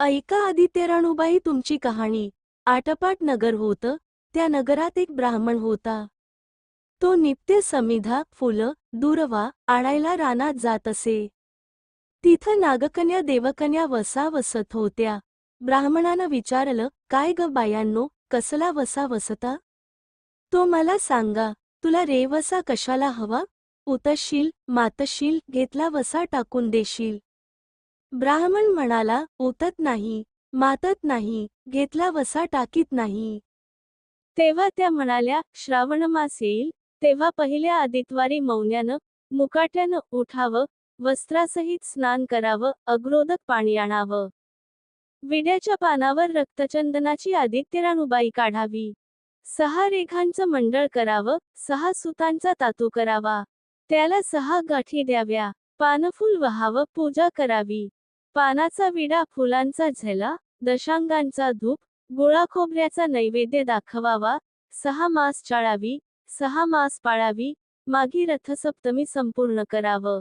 ऐका आदित्य राणूबाई तुमची कहाणी. आटपाट नगर होतं त्या नगरात एक ब्राह्मण होता. तो नित्य समिधा फुलं दुर्वा आणायला रानात जात असे. तिथं नागकन्या देवकन्या वसा वसत होत्या. ब्राह्मणानं विचारलं काय ग बायांनो कसला वसा वसता? तो मला सांगा तुला रेवसा कशाला हवा? उतशील मातशील घेतला वसा टाकून देशील. ब्राह्मण म्हणाला ओतत नाही मातत नाही घेतला वसा टाकीत नाही. तेव्हा त्या म्हणाल्या श्रावण मास येईल. तेव्हा पहिल्या आदित्वारी मौन्यानं मुकाट्यानं उठावं वस्त्रासहित स्नान करावं अग्रोदक पाणी आणावं. विड्याच्या पानावर रक्तचंदनाची आदित्यराणुबाई काढावी. सहा रेखांचं मंडळ करावं सहा सुतांचा तातू करावा. त्याला सहा गाठी द्याव्या. पानफूल वहावं पूजा करावी. पानाचा विडा फुलांचा झेला दशांगांचा धूप गोळा खोबऱ्याचा नैवेद्य दाखवावा सहा मास चाळावी सहा मास पाळावी मागी रथसप्तमी संपूर्ण करावं.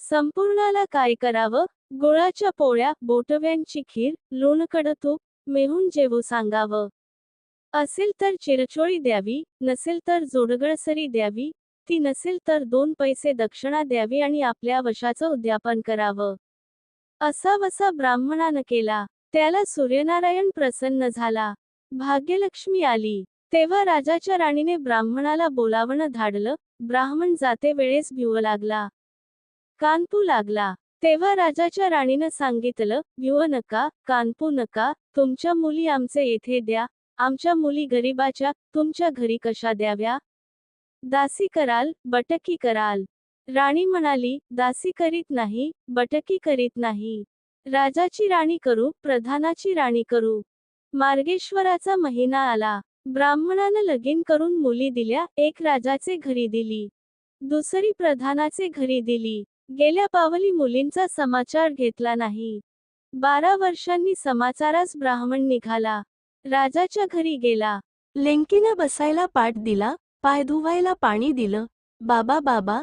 संपूर्णाला काय करावं? गोळाच्या पोळ्या बोटव्यांची खीर लोणकड तूप मेहून जेवू सांगावं. असेल तर चिरचोळी द्यावी नसेल तर जोडगळसरी द्यावी ती नसेल तर दोन पैसे दक्षिणा द्यावी आणि आपल्या वशाचं उद्यापन करावं. असा वसा ब्राह्मणानं केला. त्याला सूर्यनारायण प्रसन्न झाला. भाग्यलक्ष्मी आली. तेव्हा राजाच्या राणीने ब्राह्मणाला बोलावणं धाडलं. ब्राह्मण जाते वेळेस भिव लागला. कानपू लागला. तेव्हा राजाच्या राणीनं सांगितलं भिव नका कानपू नका. तुमच्या मुली आमचे येथे द्या. आमच्या मुली गरीबाच्या तुमच्या घरी कशा द्याव्या? दासी कराल बटकी कराल. राणी म्हणाली दासी करीत नाही बटकी करीत नाही. राजाची राणी करू प्रधानाची राणी करू. मार्गेश्वराचा महिना आला. ब्राह्मणानं लगीन करून मुली दिल्या एक राजाचे घरी दिली. दुसरी प्रधानाचे घरी दिली. गेल्या पावली मुलींचा समाचार घेतला नाही. बारा वर्षांनी समाचारास ब्राह्मण निघाला. राजाच्या घरी गेला. लेंकीनं बसायला पाठ दिला पाय धुवायला पाणी दिलं. बाबा बाबा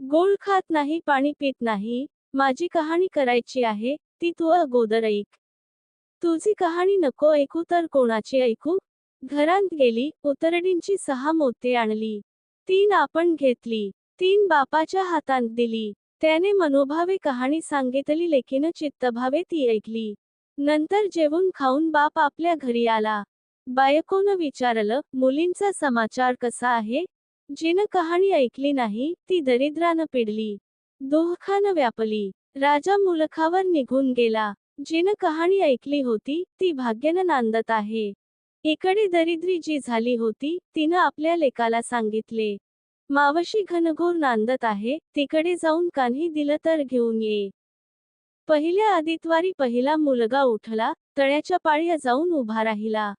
गोळ खात नाही पाणी पित नाही. माझी कहाणी करायची आहे ती तू अगोदर ऐक. तुझी कहाणी नको ऐकू तर कोणाची ऐकू? घरांत गेली उतरडींची सहा मोते आणली. तीन आपण घेतली तीन बापाच्या हातात दिली. त्याने मनोभावे कहाणी सांगितली लेखीनं चित्तभावे ती ऐकली. नंतर जेवून खाऊन बाप आपल्या घरी आला. बायकोनं विचारलं मुलींचा समाचार कसा आहे? जिनं कहाणी ऐकली नाही ती दरिद्रानं पिडली. दोहखानं व्यापली. राजा मुलखावर निघून गेला. जिनं कहाणी ऐकली होती ती भाग्यानं नांदत आहे. इकडे दरिद्री जी झाली होती तिनं आपल्या लेकाला सांगितले. मावशी घनघोर नांदत आहे तिकडे जाऊन कान्ही दिलं तर घेऊन ये. पहिल्या आदित्वारी पहिला मुलगा उठला तळ्याच्या पाळ्या जाऊन उभा राहिला.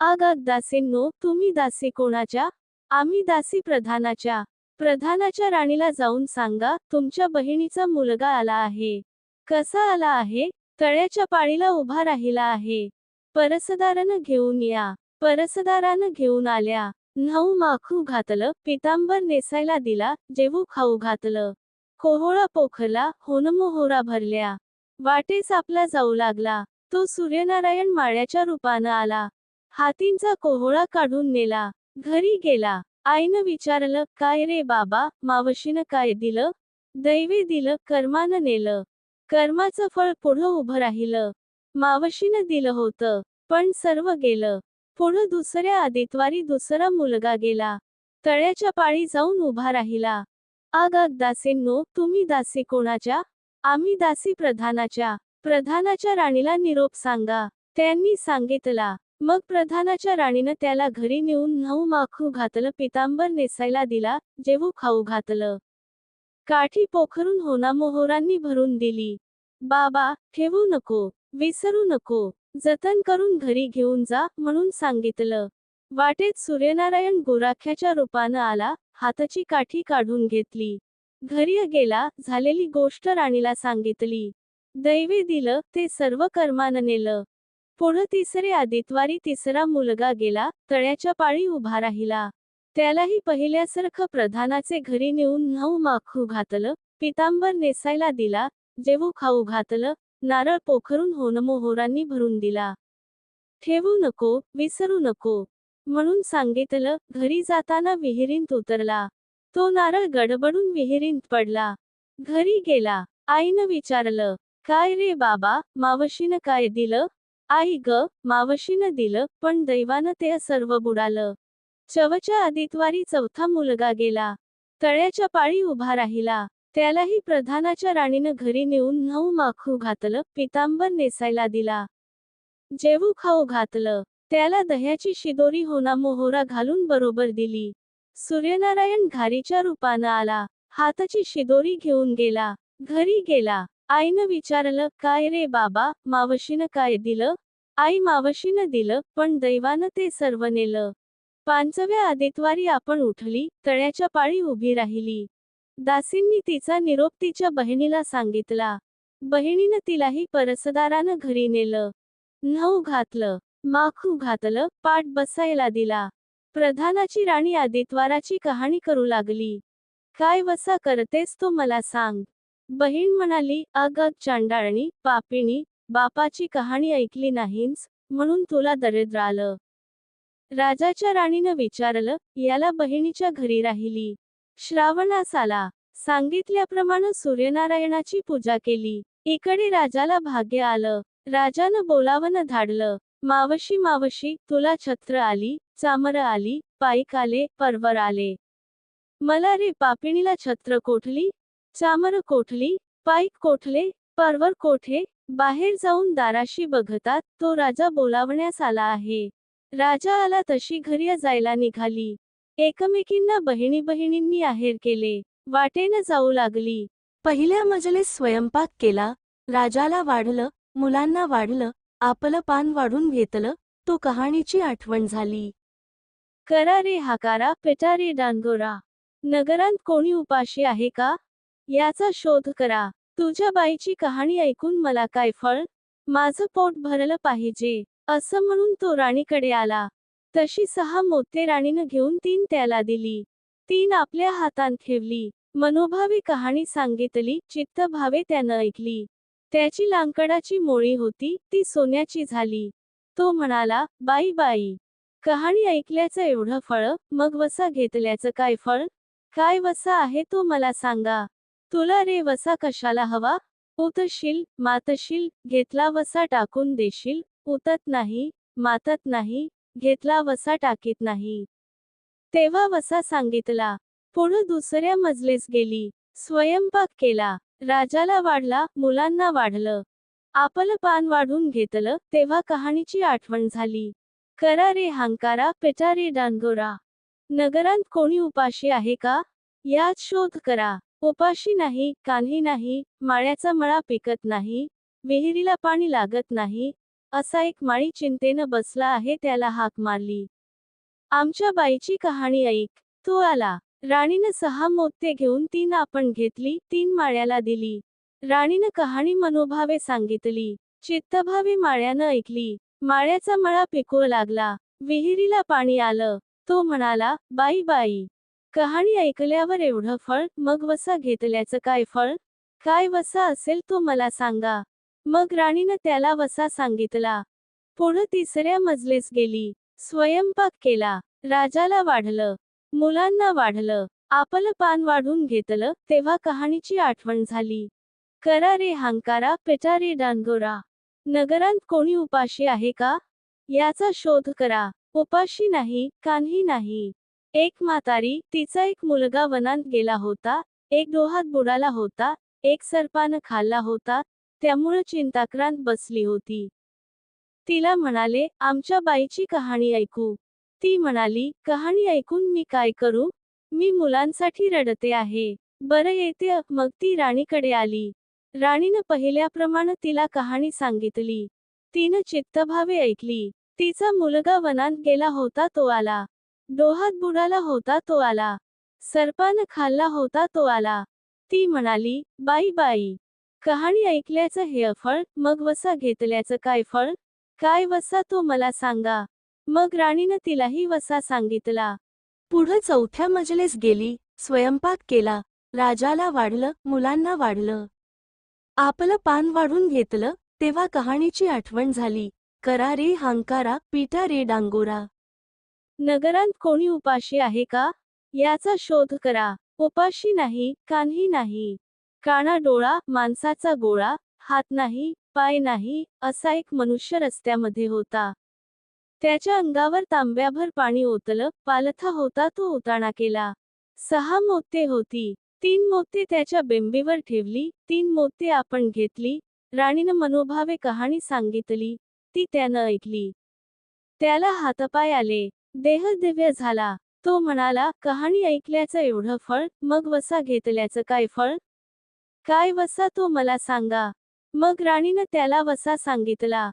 आग आग दासींनो तुम्ही दासी कोणाच्या? आम्ही दासी प्रधानाच्या प्रधानाच्या राणीला जाऊन सांगा तुमच्या बहिणीचा मुलगा आला आहे. कसा आला आहे? तळ्याच्या पाळीला उभा राहिला आहे. परसदारानं घेऊन या. परसदारानं घेऊन आल्या. न्हाऊ माखू घातलं पितांबर नेसायला दिला जेवू खाऊ घातलं. कोहोळा पोखला होनमोहोरा भरल्या. वाटेस आपला जाऊ लागला. तो सूर्यनारायण माळ्याच्या रूपानं आला. हातींचा कोहोळा काढून नेला. घरी गेला. आईनं विचारलं काय रे बाबा मावशीनं काय दिलं? दैवी दिलं कर्मानं नेलं. कर्माचं फळ पुढं उभं राहिलं. मावशीनं दिलं होतं पण सर्व गेलं. पुढं दुसऱ्या आदित्वारी दुसरा मुलगा गेला. तळ्याच्या पाळी जाऊन उभा राहिला. आग आग दासींनो तुम्ही दासी कोणाच्या? आम्ही दासी प्रधानाच्या. प्रधानाच्या राणीला निरोप सांगा. त्यांनी सांगितला. मग प्रधानाच्या राणीनं त्याला घरी नेऊन नऊ माखू घातलं पितांबर नेसायला दिला जेवू खाऊ घातलं. काठी पोखरून होनामोहोरांनी भरून दिली. बाबा ठेवू नको विसरू नको जतन करून घरी घेऊन जा म्हणून सांगितलं. वाटेत सूर्यनारायण गोराख्याच्या रूपानं आला हाताची काठी काढून घेतली. घरी गेला झालेली गोष्ट राणीला सांगितली. दैवे दिलं ते सर्व कर्मानं नेलं. पुढं तिसरे आदित्वारी तिसरा मुलगा गेला तळ्याच्या पाळी उभा राहिला. त्यालाही पहिल्यासारखं प्रधानाचे घरी नेऊन नऊ माखू घातलं पितांबर नेसायला दिला जेवू खाऊ घातलं नारळ पोखरून होनमोहोरांनी भरून दिला. ठेवू नको विसरू नको म्हणून सांगितलं घरी जाताना विहिरींत उतरला. तो नारळ गडबडून विहिरींत पडला. घरी गेला. आईनं विचारलं काय रे बाबा मावशीनं काय दिलं? आई ग मावशीनं दिलं पण दैवानं ते सर्व बुडालं. चवच्या आदित्वारी चौथा मुलगा गेला. तळ्याच्या पाळी उभा राहिला. त्यालाही प्रधानाच्या राणीनं घरी नेऊन नऊ माखू घातलं पितांबर नेसायला दिला. जेवू खाऊ घातलं. त्याला दह्याची शिदोरी होना मोहोरा घालून बरोबर दिली. सूर्यनारायण घारीच्या रूपानं आला. हाताची शिदोरी घेऊन गेला. घरी गेला. आईनं विचारलं काय रे बाबा मावशीनं काय दिलं? आई मावशीनं दिलं पण दैवानं ते सर्व नेलं पांचव्या आदित्वारी आपण उठली तळ्याच्या पाळी उभी राहिली. दासींनी तिचा निरोप तिच्या बहिणीला सांगितला. बहिणीनं तिलाही परसदारानं घरी नेलं. नऊ घातलं माखू घातलं पाठ बसायला दिला. प्रधानाची राणी आदित्वाराची कहाणी करू लागली. काय वसा करतेस तो मला सांग. बहीण म्हणाली अग चांडाळणी पापिणी बापाची कहाणी ऐकली नाहीस म्हणून तुला दरिद्र आलं. राजाच्या राणीनं विचारलं याला बहिणीच्या घरी राहिली. श्रावणास आला. सांगितल्याप्रमाणे सूर्यनारायणाची पूजा केली. इकडे राजाला भाग्य आलं. राजानं बोलावनं धाडलं. मावशी मावशी तुला छत्र आली चामर आली पाईक आले परवर आले. मला रे पापिणीला छत्र कोठली? चामर कोठली? पाईक कोठले? परवर कोठे? बाहेर जाऊन दाराशी बघतात तो राजा बोलावण्यास आला आहे. राजा आला तशी घरी जायला निघाली. एकमेकींना बहिणी बहिणींनी आहेर केले. वाटेनं जाऊ लागली. पहिल्या मजलीत स्वयंपाक केला. राजाला वाढलं मुलांना वाढलं आपलं पान वाढून घेतलं तो कहाणीची आठवण झाली. करा रे हाकारा पेटा रे डांगोरा. नगरांत कोणी उपाशी आहे का? याचा शोध करा. तुझ्या बाईची कहाणी ऐकून मला काय फळ? माझं पोट भरलं पाहिजे असं म्हणून तो राणीकडे आला. तशी सहा मोते राणीनं घेऊन तीन त्याला दिली. तीन आपल्या हातात ठेवली. मनोभावी कहाणी सांगितली चित्त भावे त्यानं ऐकली. त्याची लांकडाची मोळी होती ती सोन्याची झाली. तो म्हणाला बाई बाई कहाणी ऐकल्याचं एवढं फळ मग वसा घेतल्याचं काय फळ? काय वसा आहे तो मला सांगा. तुला रे वसा कशाला हवा? उतशील मातशील घेतला वसा टाकून देशील? उतत नाही मातत नाही घेतला वसा टाकीत नाही. तेव्हा वसा सांगितला पुढं दुसऱ्या मजलीस गेली. स्वयंपाक केला. राजाला वाढला मुलांना वाढलं. आपलं पान वाढून घेतलं तेव्हा कहाणीची आठवण झाली. करा रे हांकारा पेटा रे डांगोरा. नगरांत कोणी उपाशी आहे का? यात शोध करा. उपाशी नाही कान्ही नाही माळ्याचा मळा पिकत नाही विहिरीला पाणी लागत नाही असा एक माळी चिंतेनं बसला आहे त्याला हाक मारली. आमच्या बाईची कहाणी ऐक. तो आला. राणीनं सहा मोत्ये घेऊन तीन आपण घेतली तीन माळ्याला दिली. राणीनं कहाणी मनोभावे सांगितली. चित्तभावे माळ्यानं ऐकली. माळ्याचा मळा पिकू लागला. विहिरीला पाणी आलं. तो म्हणाला बाई बाई कहाणी ऐकल्यावर एवढं फळ मग वसा घेतल्याचं काय फळ? काय वसा असेल तो मला सांगा. मग राणीनं त्याला वसा सांगितला. पुढं तिसऱ्या मजलेस गेली. स्वयंपाक केला. राजाला वाढलं. मुलांना वाढलं. आपलं पान वाढून घेतलं. तेव्हा कहाणीची आठवण झाली. करा रे हांकारा पेटा रे डांगोरा. नगरांत कोणी उपाशी आहे का? याचा शोध करा. उपाशी नाही कान्ही नाही. एक म्हातारी तिचा एक मुलगा वनात गेला होता एक डोहात बुडाला होता एक सर्पानं खाल्ला होता त्यामुळं चिंताक्रांत बसली होती. तिला म्हणाले आमच्या बाईची कहाणी ऐकू. ती म्हणाली कहाणी ऐकून मी काय करू? मी मुलांसाठी रडते आहे. बरं येते मग ती राणीकडे आली. राणीनं पहिल्याप्रमाणे तिला कहाणी सांगितली. तिनं चित्तभावे ऐकली. तिचा मुलगा वनात गेला होता तो आला. डोहात बुडाला होता तो आला. सर्पानं खाल्ला होता तो आला. ती म्हणाली बाई बाई कहाणी ऐकल्याचं हे फळ मग वसा घेतल्याचं काय फळ? काय वसा तो मला सांगा. मग राणीनं तिलाही वसा सांगितला. पुढं चौथ्या मजलेस गेली स्वयंपाक केला राजाला वाढलं मुलांना वाढलं. आपलं पान वाढून घेतलं तेव्हा कहाणीची आठवण झाली. करा रे हांकारा पिटा रे डांगोरा. नगरात कोणी उपाशी आहे का? याचा शोध करा. उपाशी नाही कान्ही नाही. काना डोळा माणसाचा गोळा हात नाही पाय नाही असा एक मनुष्य रस्त्यामध्ये होता. त्याच्या अंगावर तांब्याभर पाणी ओतलं पालथा होता तो उताणा केला. सहा मोते होती. तीन मोते त्याच्या बेंबीवर ठेवली तीन मोते आपण घेतली राणीनं मनोभावे कहाणी सांगितली ती त्यानं ऐकली. त्याला हातपाय आले. देह दिव्य झाला. तो म्हणाला कहाणी ऐकल्याचं एवढं फळ मग वसा घेतल्याचं काय फळ? काय वसा तो मला सांगा. मग राणीनं त्याला वसा सांगितला.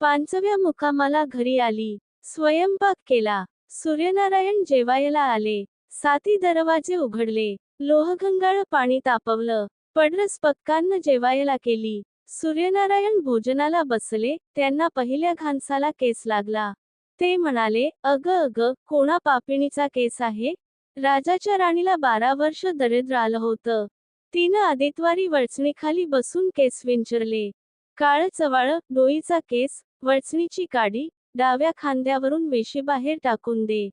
पांचव्या मुकामाला घरी आली. स्वयंपाक केला. सूर्यनारायण जेवायला आले. साती दरवाजे उघडले. लोहगंगाळ पाणी तापवलं. पडरस पक्कांना जेवायला केली. सूर्यनारायण भोजनाला बसले. त्यांना पहिल्या घानसाला केस लागला. ते म्हणाले अग अग कोणा पापिणीचा केस आहे? राजाच्या राणीला बारा वर्ष दरिद्र आलं होतं. तिनं आदित्वारी वळचणीखाली बसून केस विंचरले. काळ चवाळ डोईचा केस वळचणीची काडी डाव्या खांद्यावरून वेशीबाहेर टाकून दे.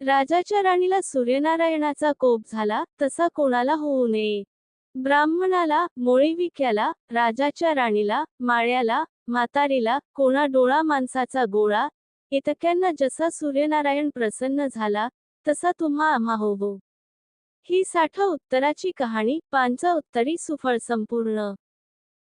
राजाच्या राणीला सूर्यनारायणाचा कोप झाला तसा कोणाला होऊ नये. ब्राह्मणाला मोळीविक्याला राजाच्या राणीला माळ्याला म्हातारीला कोणा डोळा माणसाचा गोळा येतक्यांना जसा सूर्यनारायण प्रसन्न झाला तसा तुम्हा आम्हा होवो. ही साठा उत्तराची कहाणी पांच उत्तरी सुफळ संपूर्ण.